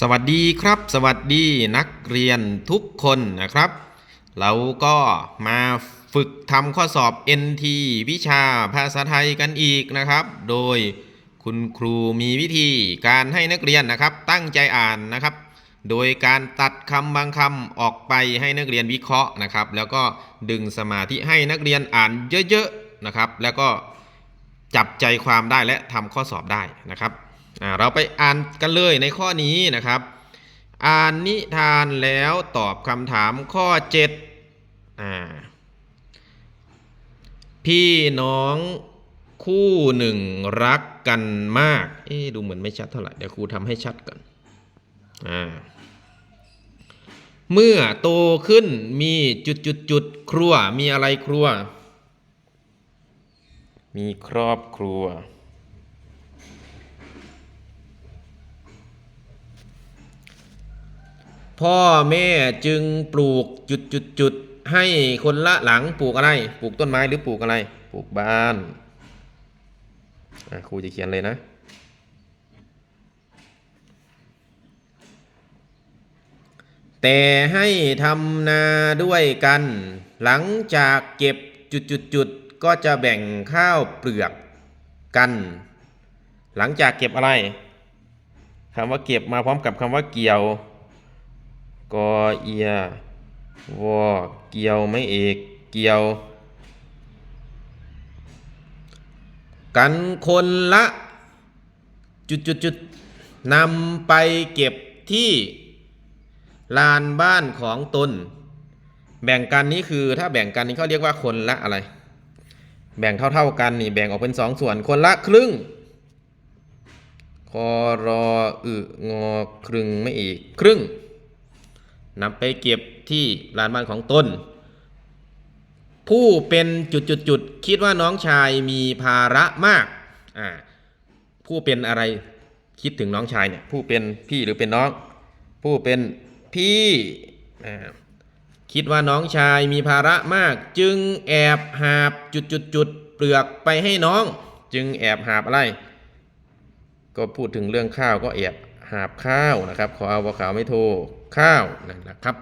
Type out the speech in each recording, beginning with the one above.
สวัสดีครับ สวัสดีนักเรียนทุกคนนะครับ เราก็มาฝึกทำข้อสอบ NT วิชาภาษาไทยกันอีกนะครับ โดยคุณครูมีวิธีการให้นักเรียนนะครับ ตั้งใจอ่านนะครับ โดยการตัดคำบางคำออกไปให้นักเรียนวิเคราะห์นะครับ แล้วก็ดึงสมาธิให้นักเรียนอ่านเยอะๆนะครับ แล้วก็จับใจความได้และทำข้อสอบได้นะครับ เราไปอ่านกันเลยในข้อนี้นะครับ อ่านนิทานแล้วตอบคำถามข้อ7อ่าพี่น้องคู่หนึ่งรักกันมาก เอ๊ะดูเหมือนไม่ชัดเท่าไหร่ เดี๋ยวครูทำให้ชัดก่อน อ่า เมื่อโตขึ้นมีจุดจุดจุดๆๆครัว มีอะไรครัว มีครอบครัว พ่อแม่จึงปลูกจุดจุดจุดให้คนละหลังปลูกอะไร ปลูกต้นไม้หรือปลูกอะไร ปลูกบ้านครูจะเขียนเลยนะ แต่ให้ทำนาด้วยกัน หลังจากเก็บจุดจุดจุดก็จะแบ่งข้าวเปลือกกัน หลังจากเก็บอะไรคำว่าเก็บมาพร้อมกับคำว่าเกี่ยว กอเอียวอเกี่ยวไม่เอกเกี่ยว กันคนละ จุดจุดจุดๆนำไปเก็บที่ลานบ้านของตน แบ่งกันนี้คือถ้าแบ่งกันนี้เขาเรียกว่าคนละอะไร แบ่งเท่าๆกันนี่แบ่งออกเป็นสองส่วนคนละครึ่งคอรออึงอครึ่งไม่อีกครึ่ง นำไปเก็บที่ลานบ้านของตน ผู้เป็นจุดจุดจุดคิดว่าน้องชายมีภาระมากอ่าผู้เป็นอะไรคิดถึงน้องชายเนี่ยผู้เป็นพี่หรือเป็นน้อง ผู้เป็นพี่อ่าคิดว่าน้องชายมีภาระมาก จึงแอบหาบจุดจุดจุดเปลือกไปให้น้อง จึงแอบหาบอะไร ก็พูดถึงเรื่องข้าวก็แอบหาบข้าวนะครับ ขอเอาว่าขาวไม่โทรข้าวนั่นแหละครับ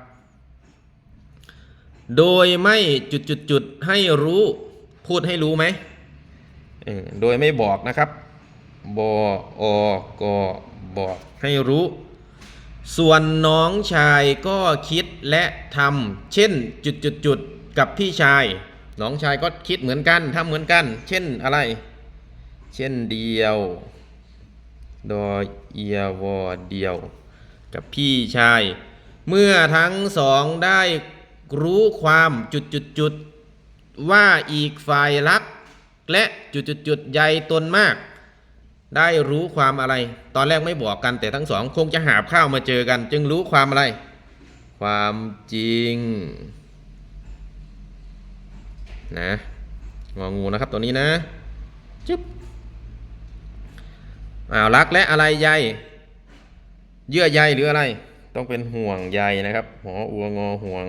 โดยไม่จุดจุดจุดให้รู้พูดให้รู้ไหมโดยไม่บอกนะครับบออกบอกให้รู้ ส่วนน้องชายก็คิดและทำเช่นจุดจุดจุดกับพี่ชาย น้องชายก็คิดเหมือนกันทำเหมือนกัน เช่นอะไร เช่นเดียว ดอเอียวอเดียว กับพี่ชาย เมื่อทั้งสองได้รู้ความจุดจุดจุดว่าอีกฝ่ายรัก และจุดจุดจุดๆๆใยตนมาก ได้รู้ความอะไร ตอนแรกไม่บอกกันแต่ทั้งสองคงจะหาบข้าวมาเจอกัน จึงรู้ความอะไร ความจริง นะงองูนะครับตัวนี้นะจุ๊บ อ้าวรักและอะไรใยเยื่อใยหรืออะไร ต้องเป็นห่วงใยนะครับหออัวงอห่วง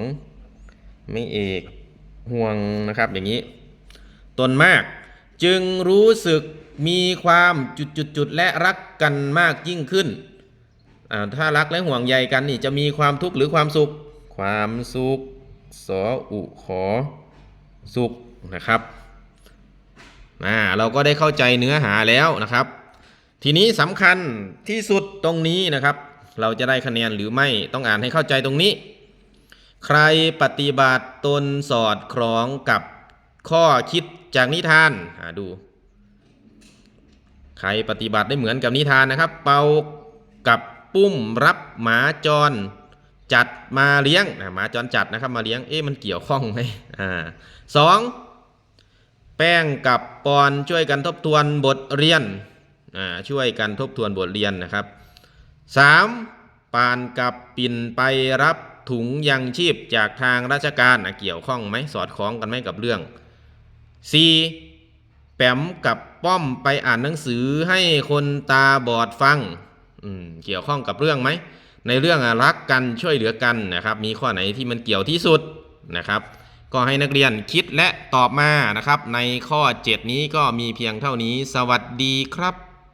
ไม่เอกห่วงนะครับอย่างนี้ ตนมากจึงรู้สึกมีความจุดจุดจุดๆและรักกันมากยิ่งขึ้น ถ้ารักและห่วงใยกันนี่จะมีความทุกข์หรือความสุข ความสุข สออุขอ สุขนะครับ เราก็ได้เข้าใจเนื้อหาแล้วนะครับ ทีนี้สำคัญที่สุดตรงนี้นะครับ เราจะได้คะแนนหรือไม่ต้องอ่านให้เข้าใจตรงนี้ ใครปฏิบัติตนสอดคล้องกับข้อคิดจากนิทานอ่าดู ใครปฏิบัติได้เหมือนกับนิทานนะครับ เป่ากับปุ้มรับหมาจร จัดมาเลี้ยงหมาจรจัดนะครับ มาเลี้ยงเอ๊ะมันเกี่ยวข้องไหมอ่าสองแป้งกับปอนช่วยกันทบทวนบทเรียน ช่วยกันทบทวนบทเรียนนะครับ 3. ปานกับปิ่นไปรับถุงยังชีพจากทางราชการเกี่ยวข้องไหมสอดคล้องกันไหมกับเรื่อง 4. แปมกับป้อมไปอ่านหนังสือให้คนตาบอดฟังเกี่ยวข้องกับเรื่องไหม ในเรื่องรักกันช่วยเหลือกันนะครับ มีข้อไหนที่มันเกี่ยวที่สุดนะครับ ก็ให้นักเรียนคิดและตอบมานะครับ ในข้อ 7 นี้ก็มีเพียงเท่านี้ สวัสดีครับ